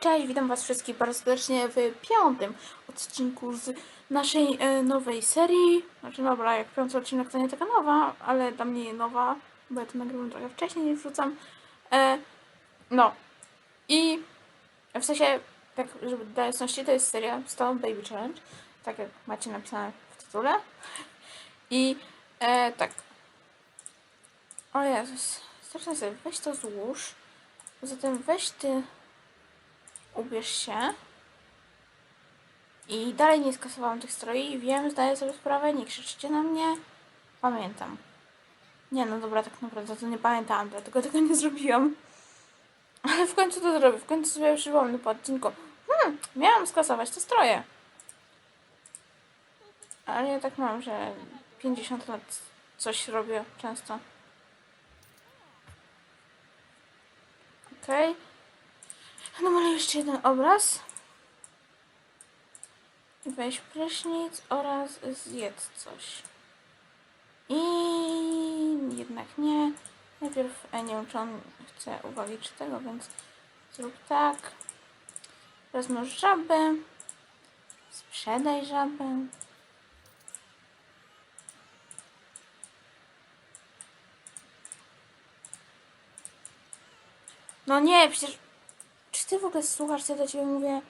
Cześć, witam Was wszystkich bardzo serdecznie w piątym odcinku z naszej e, nowej serii. Znaczy, dobra, jak piąty odcinek to nie taka nowa, ale dla mnie nowa, bo ja to nagrywam trochę wcześniej niż wrzucam. E, no. I w sensie, tak, żeby dla jasności, to jest seria Stone Baby Challenge, tak jak macie napisane w tytule. I e, tak. O Jezus, zacznę sobie, weź to złóż. Zatem weź ty ubierz się. I dalej nie skasowałam tych stroi i wiem, zdaję sobie sprawę, nie krzyczcie na mnie. Pamiętam. Nie, no dobra, tak naprawdę to nie pamiętałam, dlatego tego nie zrobiłam. Ale w końcu to zrobię, w końcu sobie przypomnę po odcinku. Hmm, miałam skasować te stroje. Ale ja tak mam, że 50 lat coś robię często. Okej. No ale jeszcze jeden obraz. Weź prysznic oraz zjedz coś. I jednak nie. Najpierw nie wiem, czy on chce uwagi czy tego, więc zrób tak. Rozmnóż żabę. Sprzedaj żabę. No nie, przecież... Ty w ogóle słuchasz, co ja do ciebie mówię?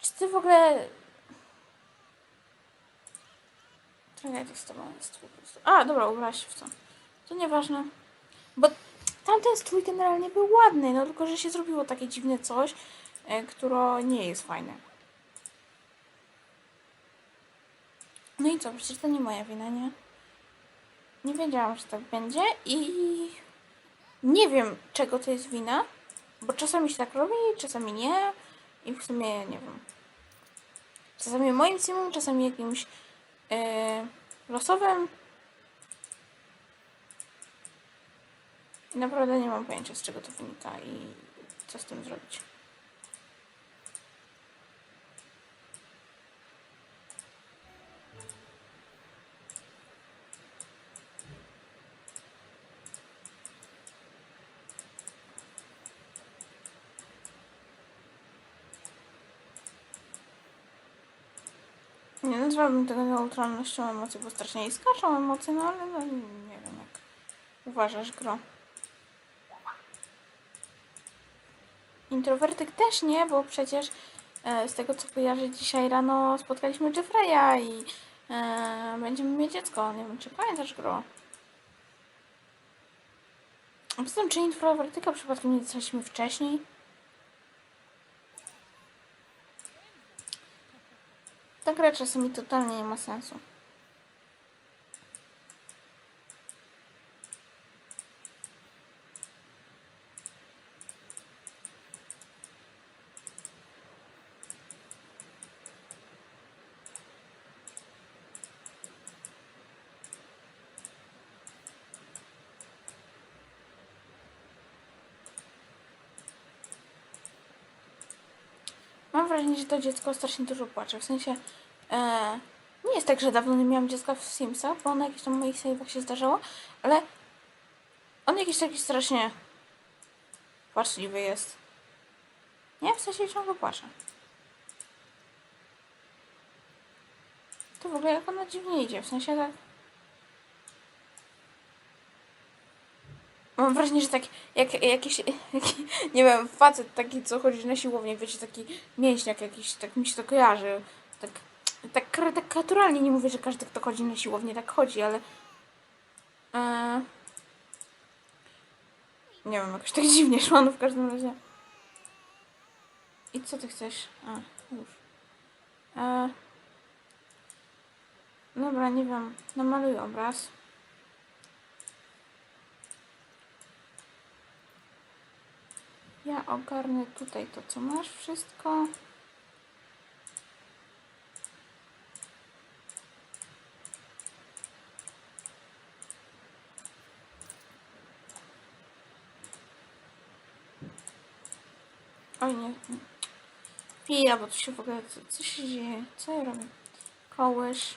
Czy ty w ogóle... Tragedia z tobą jest po prostu. A, dobra, ubrałaś się w co? To nieważne. Bo tamten strój generalnie był ładny, no tylko, że się zrobiło takie dziwne coś, e, które nie jest fajne. No i co, przecież to nie moja wina, nie? Nie wiedziałam, że tak będzie i nie wiem, czego to jest wina, bo czasami się tak robi, czasami nie i w sumie nie wiem. Czasami moim teamem, czasami jakimś e, losowym. I naprawdę nie mam pojęcia, z czego to wynika i co z tym zrobić. Nie nazwałabym tego neutralnością emocji, bo strasznie jej skaczą emocje, no ale no, nie wiem jak uważasz, Gro. Introwertyk też nie, bo przecież e, z tego co kojarzę dzisiaj rano spotkaliśmy Jeffreya i e, będziemy mieć dziecko. Nie wiem, czy pamiętasz, Gro? Poza tym, czy introwertyka przypadkiem nie dostaliśmy wcześniej? Ta gra czasami totalnie nie ma sensu. Mam wrażenie, że to dziecko strasznie dużo płacze. W sensie e, nie jest tak, że dawno nie miałam dziecka w Simsach, bo ono jakieś tam w moich save'ach się zdarzało, ale on jakiś taki strasznie płaczliwy jest. Nie? W sensie ciągle płacze. To w ogóle jak ona dziwnie idzie, w sensie tak... Mam wrażenie, że tak jak jakiś, jaki, nie wiem, facet taki, co chodzi na siłownię, wiecie, taki mięśniak jakiś, tak mi się to kojarzy. Tak, tak, tak naturalnie nie mówię, że każdy, kto chodzi na siłownię, tak chodzi, ale... E, nie wiem, jakoś tak dziwnie szło, no w każdym razie. I co ty chcesz? A, już. E, dobra, nie wiem, namaluj obraz. Ja ogarnę tutaj to, co masz wszystko. Oj nie. Chwila, bo tu się w ogóle... Co, co się dzieje? Co ja robię? Kołysz.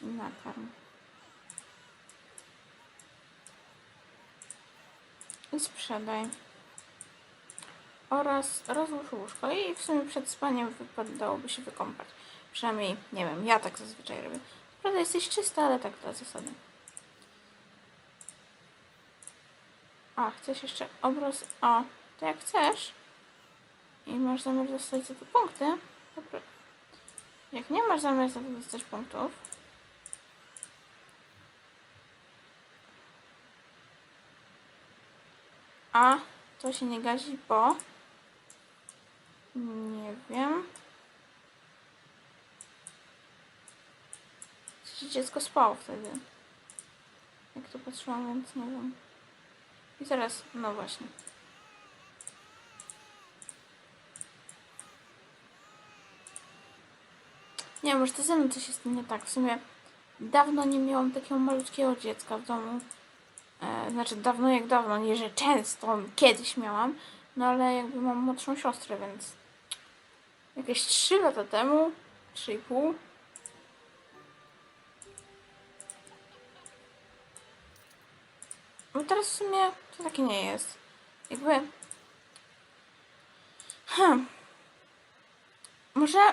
Nakarm. I sprzedaj. Oraz rozłóż łóżko i w sumie przed spaniem wypadałoby się wykąpać. Przynajmniej, nie wiem, ja tak zazwyczaj robię. Prawda, jesteś czysta, ale tak dla zasady. A, chcesz jeszcze obraz? O, to jak chcesz i masz zamiar dostać za to punkty, dobra. Jak nie masz zamiar za to dostać punktów, a to się nie gazi, bo nie wiem. Czy dziecko spało wtedy? Jak to patrzyłam, więc nie wiem. I teraz, no właśnie. Nie, może to ze mną coś jest nie tak. W sumie dawno nie miałam takiego malutkiego dziecka w domu. E, znaczy dawno jak dawno, nie że często, kiedyś miałam. No ale jakby mam młodszą siostrę, więc jakieś 3 lata temu, 3,5. No teraz w sumie to takie nie jest. Jakby. Hmm. Może.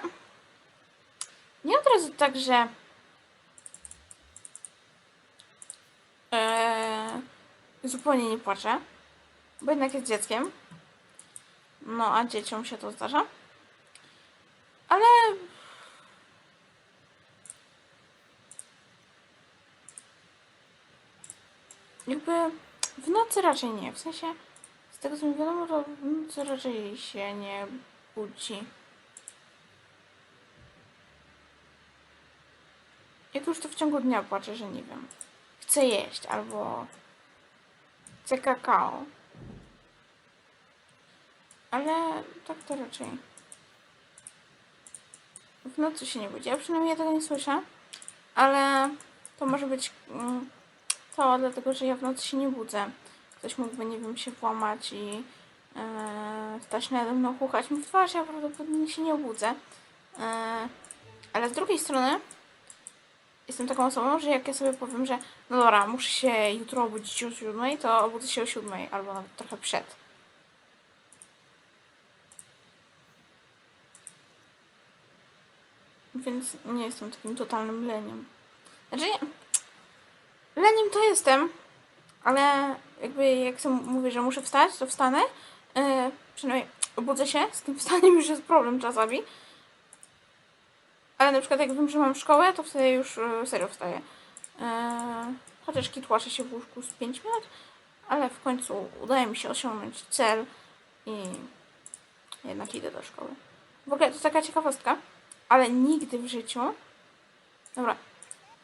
Nie od razu tak, że. Eee, zupełnie nie płaczę. Bo jednak jest dzieckiem. No, a dzieciom się to zdarza. Ale. Jakby w nocy raczej nie. W sensie, z tego co mi wiadomo, to w nocy raczej się nie budzi. Jak już to w ciągu dnia płaczę, że nie wiem. Chcę jeść albo chcę kakao. Ale tak to raczej. W nocy się nie budzi. Ja przynajmniej ja tego nie słyszę. Ale to może być mm, to dlatego, że ja w nocy się nie budzę. Ktoś mógłby, nie wiem, się włamać i yy, stać nade mną, chuchać mi w twarz, ja prawdopodobnie się nie obudzę. Yy, ale z drugiej strony jestem taką osobą, że jak ja sobie powiem, że no dobra, muszę się jutro obudzić o siódmej, to obudzę się o siódmej albo nawet trochę przed. Więc nie jestem takim totalnym leniem. Znaczy nie, leniem to jestem, ale jakby jak sam mówię, że muszę wstać, to wstanę. Yy, przynajmniej obudzę się, z tym wstaniem już jest problem czasami. Ale na przykład jak wiem, że mam szkołę, to wtedy już yy, serio wstaję. Yy, chociaż kitłaszę się w łóżku z 5 minut, ale w końcu udaje mi się osiągnąć cel i jednak idę do szkoły. W ogóle to taka ciekawostka, ale nigdy w życiu. Dobra,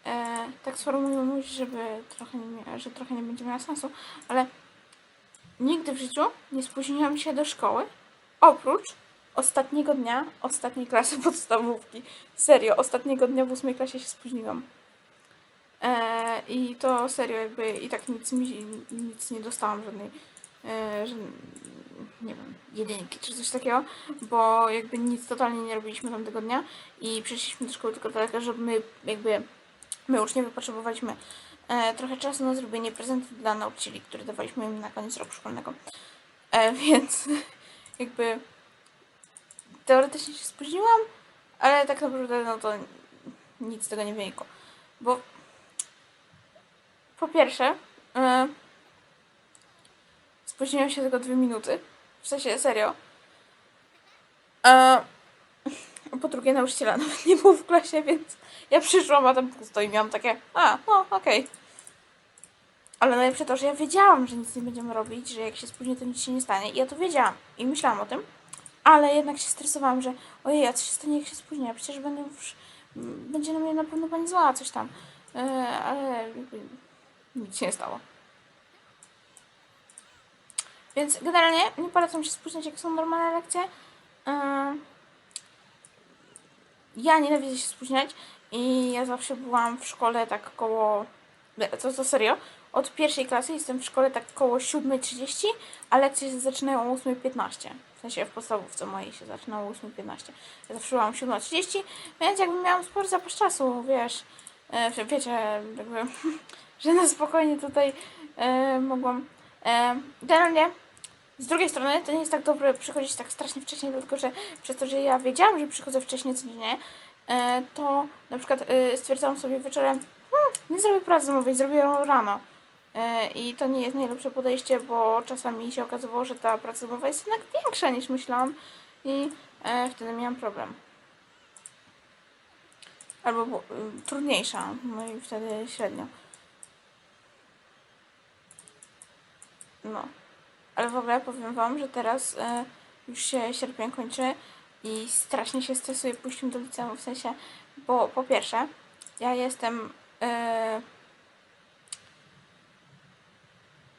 e, tak sformułuję myśl, żeby trochę nie, że trochę nie będzie miała sensu, ale nigdy w życiu nie spóźniłam się do szkoły, oprócz ostatniego dnia ostatniej klasy podstawówki. Serio, ostatniego dnia w ósmej klasie się spóźniłam. E, I to serio jakby i tak nic mi nic nie dostałam żadnej, e, że, nie wiem, jedynki czy coś takiego, bo jakby nic totalnie nie robiliśmy tamtego dnia i przyszliśmy do szkoły tylko dlatego, żeby my jakby my uczniowie potrzebowaliśmy e, trochę czasu na zrobienie prezentów dla nauczycieli, które dawaliśmy im na koniec roku szkolnego. E, więc jakby teoretycznie się spóźniłam, ale tak naprawdę no to nic z tego nie wynikło. Bo po pierwsze e, spóźniłam się tylko dwie minuty. W sensie serio. E, po drugie, nauczyciela nawet nie było w klasie, więc ja przyszłam, a tam pusto i miałam takie, a, no, okej. Ale najlepsze to, że ja wiedziałam, że nic nie będziemy robić, że jak się spóźnię, to nic się nie stanie. I ja to wiedziałam i myślałam o tym, ale jednak się stresowałam, że ojej, a co się stanie, jak się spóźnię? Przecież będę już, będzie na mnie na pewno pani zła, coś tam. E, ale nic się nie stało. Więc generalnie nie polecam się spóźniać, jak są normalne lekcje. E, ja nienawidzę się spóźniać i ja zawsze byłam w szkole tak koło, to, to serio, od pierwszej klasy jestem w szkole tak koło 7.30, a lekcje się zaczynają o 8.15. W sensie w podstawówce mojej się zaczynało o 8.15. Ja zawsze byłam 7.30, więc jakby miałam sporo zapas czasu, wiesz, e, wiecie, jakby, że na spokojnie tutaj e, mogłam. E, generalnie z drugiej strony to nie jest tak dobre przychodzić tak strasznie wcześnie, dlatego że przez to, że ja wiedziałam, że przychodzę wcześniej codziennie, e, to na przykład e, stwierdzałam sobie wieczorem, hmm, nie zrobię pracy domowej, zrobię ją rano. I to nie jest najlepsze podejście, bo czasami się okazywało, że ta praca domowa jest jednak większa niż myślałam i wtedy miałam problem. Albo y, trudniejsza, no i wtedy średnio. No. Ale w ogóle powiem Wam, że teraz e, już się sierpień kończy i strasznie się stresuję pójściem do liceum, w sensie, bo po pierwsze, ja jestem, e,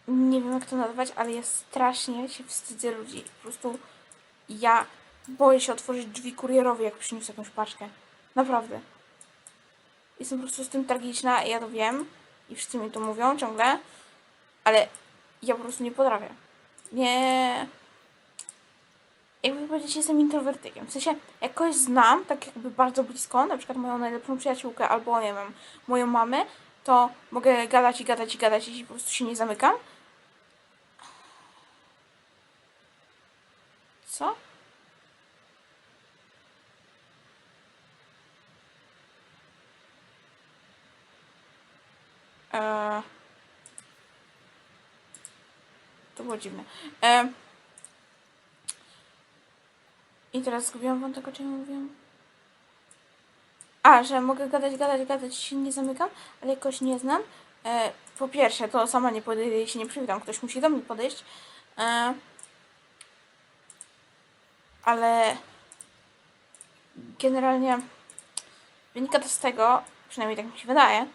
nie wiem jak to nazwać, ale ja strasznie się wstydzę ludzi. Po prostu ja boję się otworzyć drzwi kurierowi, jak przyniósł jakąś paczkę. Naprawdę. Jestem po prostu z tym tragiczna, ja to wiem i wszyscy mi to mówią ciągle, ale ja po prostu nie potrafię. Nie. Jakby powiedzieć, jestem introwertykiem. W sensie, jak kogoś znam, tak jakby bardzo blisko, na przykład moją najlepszą przyjaciółkę albo, nie wiem, moją mamę, to mogę gadać i gadać i gadać i po prostu się nie zamykam. Co? Eee... To było dziwne. E... I teraz zgubiłam wątek, o czym mówiłam. A, że mogę gadać, gadać, gadać, się nie zamykam, ale jakoś nie znam. E, po pierwsze, to sama nie podejdę i się nie przywitam, ktoś musi do mnie podejść. E, ale generalnie wynika to z tego, przynajmniej tak mi się wydaje,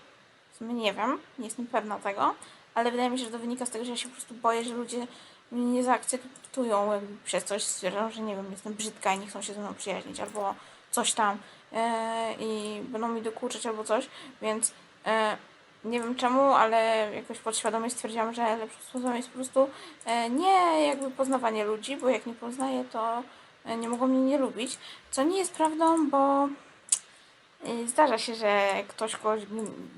w sumie nie wiem, nie jestem pewna tego, ale wydaje mi się, że to wynika z tego, że ja się po prostu boję, że ludzie mnie nie zaakceptują jakby przez coś, stwierdzą, że nie wiem, jestem brzydka i nie chcą się ze mną przyjaźnić, albo coś tam e, i będą mi dokuczać albo coś, więc e, nie wiem czemu, ale jakoś podświadomie stwierdziłam, że lepszym sposobem jest po prostu e, nie jakby poznawanie ludzi, bo jak nie poznaję, to nie mogą mnie nie lubić, co nie jest prawdą, bo Zdarza się, że ktoś kogoś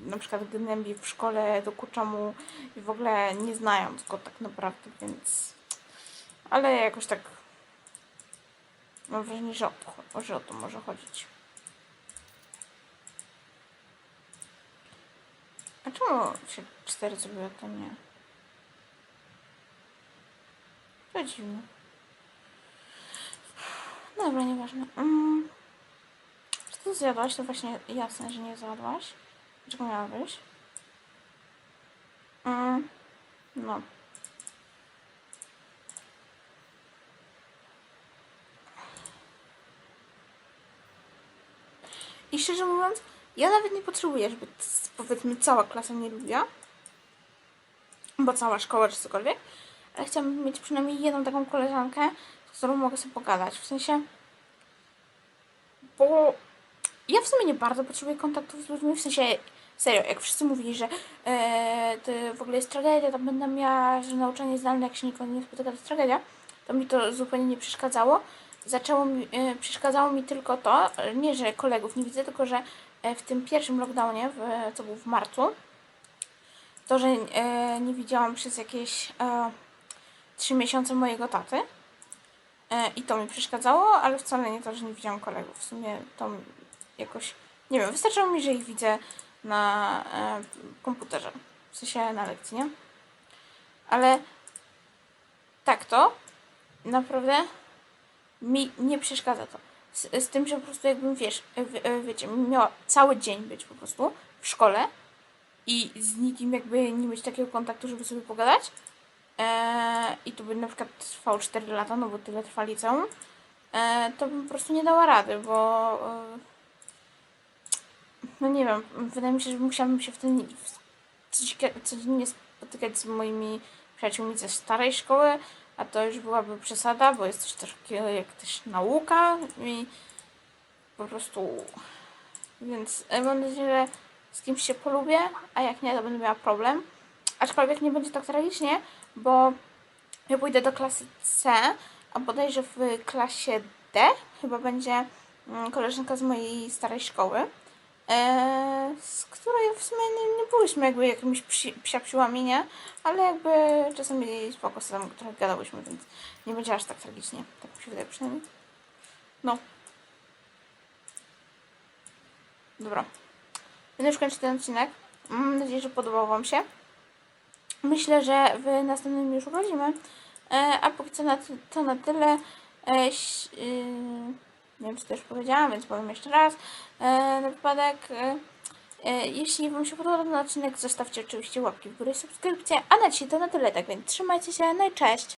na przykład gnębi w szkole, dokucza mu i w ogóle nie znając go tak naprawdę, więc... Ale jakoś tak mam wrażenie, że o, to- że o to może chodzić. A czemu się cztery zrobiło, to nie? To dziwne. Dobra, nieważne. Mm. Ty zjadłaś? To właśnie jasne, że nie zjadłaś. Dlaczego miałabyś? Mm, no. I szczerze mówiąc, ja nawet nie potrzebuję, żeby powiedzmy cała klasa mnie lubiła. Bo cała szkoła czy cokolwiek. Ale chciałabym mieć przynajmniej jedną taką koleżankę, z którą mogę sobie pogadać. W sensie, bo ja w sumie nie bardzo potrzebuję kontaktów z ludźmi, w sensie serio, jak wszyscy mówili, że e, to w ogóle jest tragedia, tam będę miała, że nauczanie zdalne, jak się nikogo nie spotyka, to jest tragedia, to mi to zupełnie nie przeszkadzało. Zaczęło mi, e, przeszkadzało mi tylko to, nie, że kolegów nie widzę, tylko że e, w tym pierwszym lockdownie, w, co był w marcu, to, że e, nie widziałam przez jakieś e, trzy miesiące mojego taty. E, I to mi przeszkadzało, ale wcale nie to, że nie widziałam kolegów. W sumie to jakoś, nie wiem, wystarczyło mi, że ich widzę na e, komputerze, w sensie na lekcji, nie? Ale tak to naprawdę mi nie przeszkadza to. Z, z tym, że po prostu jakbym, wiesz, e, wie- e, wiecie, miała cały dzień być po prostu w szkole i z nikim jakby nie mieć takiego kontaktu, żeby sobie pogadać, e, i to by na przykład trwało 4 lata, no bo tyle trwa liceum, to bym po prostu nie dała rady, bo no nie wiem, wydaje mi się, że musiałabym się wtedy codziennie spotykać z moimi przyjaciółmi ze starej szkoły, a to już byłaby przesada, bo jest coś takiego jak też nauka i po prostu więc e, mam nadzieję, że z kimś się polubię, a jak nie, to będę miała problem. Aczkolwiek nie będzie tak tragicznie, bo ja pójdę do klasy C, a bodajże w klasie D chyba będzie mm, koleżanka z mojej starej szkoły. E, z której w sumie nie, nie byłyśmy jakby jakimiś psi, psiapsiłami, nie? Ale jakby czasami spoko sobie trochę gadałyśmy, więc nie będzie aż tak tragicznie. Tak mi się wydaje przynajmniej. No. Dobra. Będę już kończyć ten odcinek. Mam nadzieję, że podobał Wam się. Myślę, że w następnym już urodzimy. E, a póki co na, to na tyle. E, y, nie wiem, czy już powiedziałam, więc powiem jeszcze raz. E, na wypadek, e, e, jeśli Wam się podobał ten odcinek, zostawcie oczywiście łapki w górę i subskrypcję. A na dzisiaj to na tyle, tak więc trzymajcie się, no i cześć!